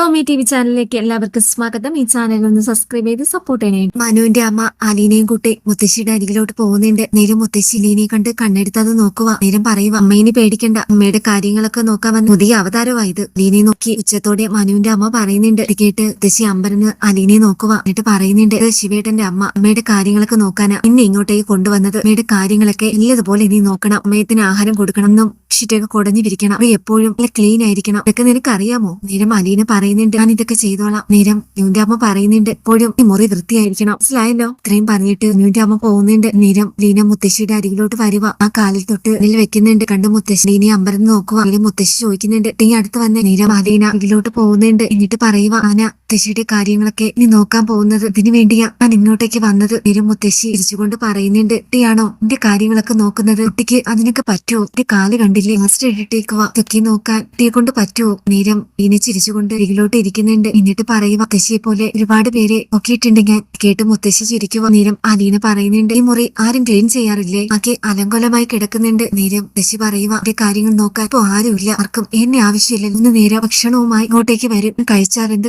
Soumya T V ചാനലിലേക്ക് എല്ലാവർക്കും സ്വാഗതം. ഈ ചാനൽ ഒന്ന് സബ്സ്ക്രൈബ് ചെയ്ത് സപ്പോർട്ട് ചെയ്യണേ. മനുവിന്റെ അമ്മ അലീനയും കുട്ടി മുത്തശ്ശിയുടെ അരികിലോട്ട് പോകുന്നുണ്ട്. നേരം മുത്തശ്ശി ലീനയെ കണ്ട് കണ്ണെടുത്തത് നോക്കുക നേരം പറയുക അമ്മേനെ പേടിക്കണ്ട. അമ്മയുടെ കാര്യങ്ങളൊക്കെ നോക്കാൻ വന്ന പുതിയ അവതാരമായത്. ലീനയെ നോക്കി ഉച്ചത്തോടെ മനുവിന്റെ അമ്മ പറയുന്നുണ്ട്. ഇത് കേട്ട് മുത്തശ്ശി അമ്പരന്ന് അലീനയെ നോക്കുക എന്നിട്ട് പറയുന്നുണ്ട് "ഇത് ശിവേട്ടന്റെ അമ്മ. അമ്മയുടെ കാര്യങ്ങളൊക്കെ നോക്കാനാ. ഇന്നെ ഇങ്ങോട്ടേക്ക് കൊണ്ടുവന്നത്. അമ്മയുടെ കാര്യങ്ങളൊക്കെ ഇല്ലതുപോലെ ഇനി നോക്കണം. അമ്മയത്തിന് ആഹാരം കൊടുക്കണം എന്നും ഷിറ്റൊക്കെ കുടഞ്ഞു വിരിക്കണം അവ എപ്പോഴും ക്ലീൻ ആയിരിക്കണം. ഇതൊക്കെ നിനക്ക് അറിയാമോ നേരം അലീന പറയുന്നുണ്ട്. ഞാൻ ഇതൊക്കെ ചെയ്തോളാം. നേരം ന്യൂന്റെ അമ്മ പറയുന്നുണ്ട്. എപ്പോഴും ഈ മുറി വൃത്തിയായിരിക്കണം. മനസ്സിലായല്ലോ? ഇത്രയും പറഞ്ഞിട്ട് ന്യൂന്റെ അമ്മ പോകുന്നുണ്ട്. നേരം ലീന മുത്തശ്ശിയുടെ അരികിലോട്ട് വരുക ആ കാലിൽ തൊട്ട് ഇതിൽ വെക്കുന്നുണ്ട്. കണ്ട് മുത്തശ്ശി ലീനെ അമ്പരന്ന് നോക്കുക അതിൽ മുത്തശ്ശി ചോദിക്കുന്നുണ്ട്. നീ അടുത്ത് വന്ന്. നേരം അലീന അരികിലോട്ട് പോകുന്നുണ്ട്. എന്നിട്ട് പറയുക ആന മുത്തശ്ശിയുടെ കാര്യങ്ങളൊക്കെ നീ നോക്കാൻ പോകുന്നത് ഇതിനു വേണ്ടിയാ. ഞാൻ ഇങ്ങോട്ടേക്ക് വന്നത്. നേരം മുത്തശ്ശി ഇരിച്ചുകൊണ്ട് പറയുന്നുണ്ട്. കുട്ടിയാണോ എന്റെ കാര്യങ്ങളൊക്കെ നോക്കുന്നത്? കുട്ടിക്ക് അതിനൊക്കെ പറ്റുമോ എന്റെ കാൽ കണ്ടില്ലേ? മാസ്റ്റർ ഇട്ടിട്ടേക്കുവാ ഇതൊക്കെ നോക്കാൻ കുട്ടിയെ കൊണ്ട് പറ്റുമോ നേരം ഇനി ചിരിച്ചുകൊണ്ട് അരികിലോട്ട് ഇരിക്കുന്നുണ്ട് എന്നിട്ട് പറയും മുത്തശ്ശിയെ പോലെ ഒരുപാട് പേരെ നോക്കിയിട്ടുണ്ട് ഞാൻ. കേട്ട് മുത്തശ്ശി ചിരിക്കുക നേരം അലീന പറയുന്നുണ്ട് ഈ മുറി ആരും ക്ലീൻ ചെയ്യാറില്ലേ? ആകെ അലങ്കോലമായി കിടക്കുന്നുണ്ട്. നേരം മുത്തശ്ശി പറയുക എന്റെ കാര്യങ്ങൾ നോക്കാൻ ഇപ്പൊ ആരുമില്ല. ആർക്കും എന്നെ ആവശ്യമില്ല. ഒന്ന് നേരം ഭക്ഷണവുമായി ഇങ്ങോട്ടേക്ക് വരും. കഴിച്ചാൽ എന്ത്?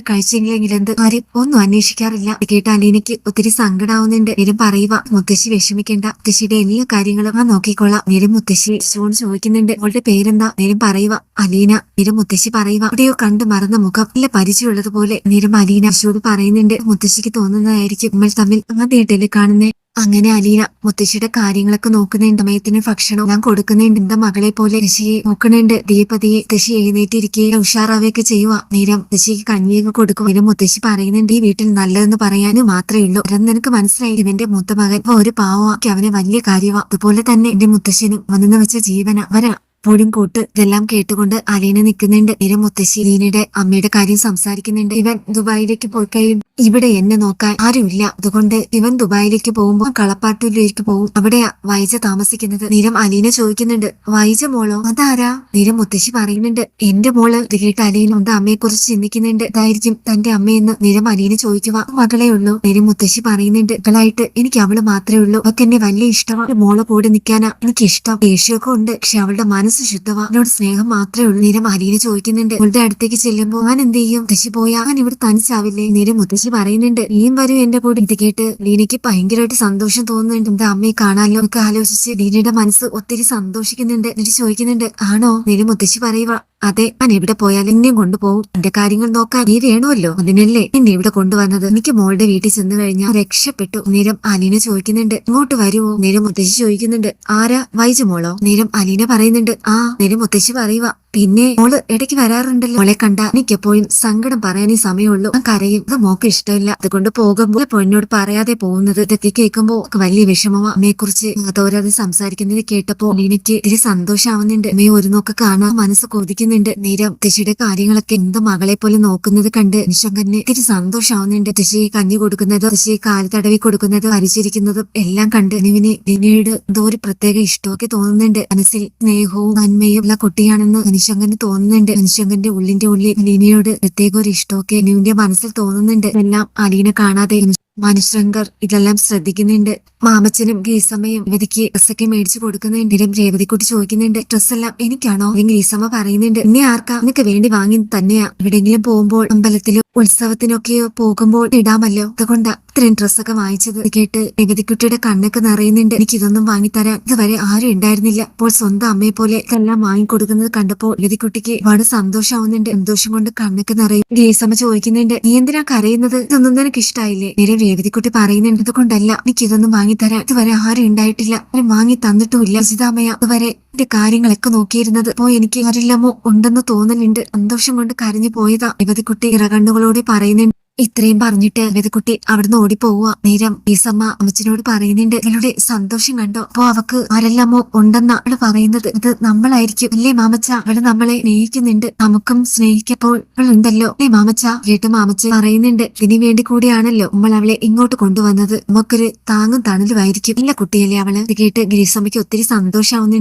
എന്ത്? ആരും ഒന്നും അന്വേഷിക്കാറില്ല. കേട്ട അലീനയ്ക്ക് ഒത്തിരി സങ്കടാവുന്നുണ്ട്. നേരം പറയുക മുത്തശ്ശി വിഷമിക്കേണ്ട. മുത്തശ്ശിയുടെ എല്ലാ കാര്യങ്ങളും ആ നോക്കിക്കൊള്ളാം നേരം മുത്തശ്ശി ചോദിക്കുന്നുണ്ട് അവളുടെ പേരെന്താ? നേരം പറയുക അലീന. നേരം മുത്തശ്ശി പറയുക അവിടെയോ കണ്ടു മറന്ന മുഖം. നല്ല പരിചയമുള്ളതുപോലെ നേരം അലീന അശോട് പറയുന്നുണ്ട്. മുത്തശ്ശിക്ക് തോന്നുന്നതായിരിക്കും നമ്മൾ തമ്മിൽ ആദ്യമായിട്ടല്ലേ കാണുന്നേ. അങ്ങനെ അലീന മുത്തശ്ശിയുടെ കാര്യങ്ങളൊക്കെ നോക്കുന്നുണ്ട്. സമയത്തിന് ഭക്ഷണം ഞാൻ കൊടുക്കുന്നുണ്ട്. എന്റെ മകളെ പോലെ ഋഷിയെ നോക്കണുണ്ട് ദീപതിയെ പതിയെ മുത്തശ്ശി എഴുന്നേറ്റിരിക്കുകയും ഉഷാറാവുകയൊക്കെ ചെയ്യുക നേരം മുത്തശ്ശിക്ക് കഞ്ഞിയൊക്കെ കൊടുക്കും. നേരം മുത്തശ്ശി പറയുന്നുണ്ട് ഈ വീട്ടിൽ നല്ലതെന്ന് പറയാനും മാത്രമേ ഉള്ളൂ. അതെന്ന് നിനക്ക് മനസ്സിലായി ഇവന്റെ മൂത്ത മകൻ ഒരു പാവമാക്കി അവനെ വലിയ കാര്യമാ. അതുപോലെ തന്നെ എന്റെ മുത്തശ്ശനും വന്നെന്ന് വെച്ച ജീവന. അവരാ എപ്പോഴും കൂട്ട് ഇതെല്ലാം കേട്ടുകൊണ്ട് അലീന നിൽക്കുന്നുണ്ട്. നേരം മുത്തശ്ശി ലീനയുടെ അമ്മയുടെ കാര്യം സംസാരിക്കുന്നുണ്ട്. ഇവൻ ദുബായിലേക്ക് പോയി കഴിയും. ഇവിടെ എന്നെ നോക്കാൻ ആരുമില്ല. അതുകൊണ്ട് ഇവൻ ദുബായിലേക്ക് പോകുമ്പോൾ കളപ്പാട്ടൂരിലേക്ക് പോകും. അവിടെയാ വൈജ താമസിക്കുന്നത്. നിരം അലീന ചോദിക്കുന്നുണ്ട്. വൈജ മോളോ അതാരാ? നിരം മുത്തശ്ശി പറയുന്നുണ്ട്. എന്റെ മോൾ ഇത് കേട്ട് അലീന ഉണ്ട്. അമ്മയെ കുറിച്ച് ചിന്തിക്കുന്നുണ്ട്. ഇതായിരിക്കും തന്റെ അമ്മയെന്ന് നിരം അലീന ചോദിക്കുക. മകളെ ഉള്ളൂ. നിരം മുത്തശ്ശി പറയുന്നുണ്ട്. മകളായിട്ട് എനിക്ക് അവൾ മാത്രമേ ഉള്ളൂ. അവൾക്ക് എന്നെ വലിയ ഇഷ്ടമാണ്. മോളെ കൂടെ നിൽക്കാനാ എനിക്ക് ഇഷ്ടം ദേഷ്യമൊക്കെ ഉണ്ട്. പക്ഷെ അവളുടെ മനസ്സ് ശുദ്ധവാ എന്നോട് സ്നേഹം മാത്രമേ ഉള്ളൂ. നിരം അലീന ചോദിക്കുന്നുണ്ട്. അവളുടെ അടുത്തേക്ക് ചെല്ലുമ്പോ ഞാൻ എന്ത് ചെയ്യും? മുത്തശ്ശി പോയാ. ഞാൻ ഇവിടെ തനിച്ചാവില്ലേ? നിരം മുത്തശ്ശി പറയുന്നുണ്ട്. നീയും വരും എന്റെ കൂടെ. ഇത് കേട്ട് ലീനയ്ക്ക് ഭയങ്കരമായിട്ട് സന്തോഷം തോന്നുന്നുണ്ട്. എന്റെ അമ്മയെ കാണാനല്ലോ ഒക്കെ ആലോചിച്ച് ലീനയുടെ മനസ്സ് ഒത്തിരി സന്തോഷിക്കുന്നുണ്ട്. എന്നിട്ട് ചോദിക്കുന്നുണ്ട് ആണോ? നിരം മുത്തശ്ശി പറയുക അതെ ഞാൻ എവിടെ പോയാലും എന്നെയും കൊണ്ടുപോകും. എന്റെ കാര്യങ്ങൾ നോക്കാൻ നീ വേണമല്ലോ? അതിനല്ലേ എന്നെ ഇവിടെ കൊണ്ടുവന്നത്? എനിക്ക് മോളുടെ വീട്ടിൽ ചെന്ന് കഴിഞ്ഞാൽ രക്ഷപ്പെട്ടു. നേരം അലീന ചോദിക്കുന്നുണ്ട് ഇങ്ങോട്ട് വരുമോ നേരം മുത്തശ്ശി ചോദിക്കുന്നുണ്ട് ആരാ? വൈജു മോളോ? നേരം അലീന പറയുന്നുണ്ട് ആ നേരം മുത്തശ്ശി പറയുക പിന്നെ മോൾ ഇടയ്ക്ക് വരാറുണ്ടല്ലോ. മോളെ കണ്ട എനിക്ക് എപ്പോഴും സങ്കടം പറയാനേ സമയമുള്ളൂ. ഞാൻ കരയും. അത് മോക്ക് ഇഷ്ടമില്ല. അതുകൊണ്ട് പോകുമ്പോൾ പൊന്നോട് പറയാതെ പോകുന്നത്. ഇതൊക്കെ കേൾക്കുമ്പോ വലിയ വിഷമമാ. അമ്മയെ കുറിച്ച് തോരാതെ സംസാരിക്കുന്നത് കേട്ടപ്പോ എനിക്ക് ഇത്തിരി സന്തോഷാവുന്നുണ്ട്. അമ്മയെ ഒരു നോക്ക് കാണാൻ മനസ്സ് കൊതിക്കുന്നുണ്ട്. നേരം തെശിയുടെ കാര്യങ്ങളൊക്കെ എന്ത് മകളെ പോലെ നോക്കുന്നത് കണ്ട് നിശങ്കന് ഇത്തിരി സന്തോഷാവുന്നുണ്ട്. തിശയെ കഞ്ഞി കൊടുക്കുന്നത് തിശയെ കാൽ തടവി കൊടുക്കുന്നത് പരിചരിക്കുന്നതും എല്ലാം കണ്ട് നിവിന് ലിനയോട് എന്തോ ഒരു പ്രത്യേക ഇഷ്ടമൊക്കെ തോന്നുന്നുണ്ട്. മനസ്സിൽ സ്നേഹവും നന്മയും ഉള്ള കുട്ടിയാണെന്ന് നിശങ്കന് തോന്നുന്നുണ്ട്. നിശങ്കന്റെ ഉള്ളിന്റെ ഉള്ളിൽ അലീനയോട് പ്രത്യേക ഒരു ഇഷ്ടമൊക്കെ നിവിന്റെ മനസ്സിൽ തോന്നുന്നുണ്ട്. എല്ലാം അലീന കാണാതെ മനുശങ്കർ ഇതെല്ലാം ശ്രദ്ധിക്കുന്നുണ്ട്. മാമച്ചനും ഗീസമ്മയും രേവതിക്ക് ഡ്രസ്സൊക്കെ മേടിച്ചു കൊടുക്കുന്നുണ്ടെങ്കിലും രേവതിക്കുട്ടി ചോദിക്കുന്നുണ്ട് ഡ്രസ്സെല്ലാം എനിക്കാണോ? അല്ലെങ്കിൽ ഗീസമ്മ പറയുന്നുണ്ട്. എന്നെ ആർക്കാ? നിനക്ക് വേണ്ടി വാങ്ങി തന്നെയാ. എവിടെയെങ്കിലും പോകുമ്പോൾ അമ്പലത്തിലോ ഉത്സവത്തിനൊക്കെയോ പോകുമ്പോൾ ഇടാമല്ലോ? അതുകൊണ്ടാ ഇത്രയും ഡ്രസ്സൊക്കെ വാങ്ങിച്ചത്. കേട്ട് രേവതിക്കുട്ടിയുടെ കണ്ണൊക്കെ നിറയുന്നുണ്ട്. എനിക്ക് ഇതൊന്നും വാങ്ങിത്തരാൻ ഇതുവരെ ആരും ഉണ്ടായിരുന്നില്ല. അപ്പോൾ സ്വന്തം അമ്മയെ പോലെ ഇതെല്ലാം വാങ്ങിക്കൊടുക്കുന്നത് കണ്ടപ്പോൾ രേവതിക്കുട്ടിക്ക് ഒരുപാട് സന്തോഷമാവുന്നുണ്ട്. സന്തോഷം കൊണ്ട് കണ്ണൊക്കെ നിറയും. ഗീസമ്മ ചോദിക്കുന്നുണ്ട് നീ എന്തിനാ കരയുന്നത്? ഇതൊന്നും നിനക്ക് ഇഷ്ടായില്ലേ നേരെ രേവതിക്കുട്ടി പറയുന്നുണ്ടത് കൊണ്ടല്ല എനിക്ക് ഇതൊന്നും വാങ്ങിത്തരാൻ ഇതുവരെ ആരും ഉണ്ടായിട്ടില്ല. ആരും വാങ്ങി തന്നിട്ടുമില്ല. സിതാമയ ഇതുവരെ എന്റെ കാര്യങ്ങളൊക്കെ നോക്കിയിരുന്നത് അപ്പോ എനിക്ക് ആരെല്ലാമോ ഉണ്ടെന്ന് തോന്നലുണ്ട്. സന്തോഷം കൊണ്ട് കരഞ്ഞു പോയതാ. രേവതിക്കുട്ടി ഇറകണ്ണുകളോടെ പറയുന്നുണ്ട്. ഇത്രയും പറഞ്ഞിട്ട് രേവതിക്കുട്ടി അവിടുന്ന് ഓടിപ്പോവുക നേരം ഈസമ്മ അമ്മച്ചനോട് പറയുന്നുണ്ട് ഇവളുടെ സന്തോഷം കണ്ടോ? അപ്പോ അവക്ക് ആരെല്ലാമോ ഉണ്ടെന്ന അവൾ പറയുന്നത്. ഇത് നമ്മളായിരിക്കും. അല്ലേ മാമച്ച? അവൾ നമ്മളെ സ്നേഹിക്കുന്നുണ്ട്. നമുക്കും സ്നേഹിക്കപ്പോൾ അവളുണ്ടല്ലോ. അല്ലേ മാമച്ച? വീട്ടു മാമച്ച പറയുന്നുണ്ട് ഇതിനു വേണ്ടി കൂടിയാണല്ലോ നമ്മൾ അവളെ ഇങ്ങോട്ട് കൊണ്ടുവന്നത്. നമുക്കൊരു താങ്ങും തണലുമായിരിക്കും. ഇല്ല കുട്ടിയല്ലേ അവൾ? ഇത് കേട്ട് ഗിരീസമ്മയ്ക്ക് ഒത്തിരി സന്തോഷാവുന്നുണ്ട്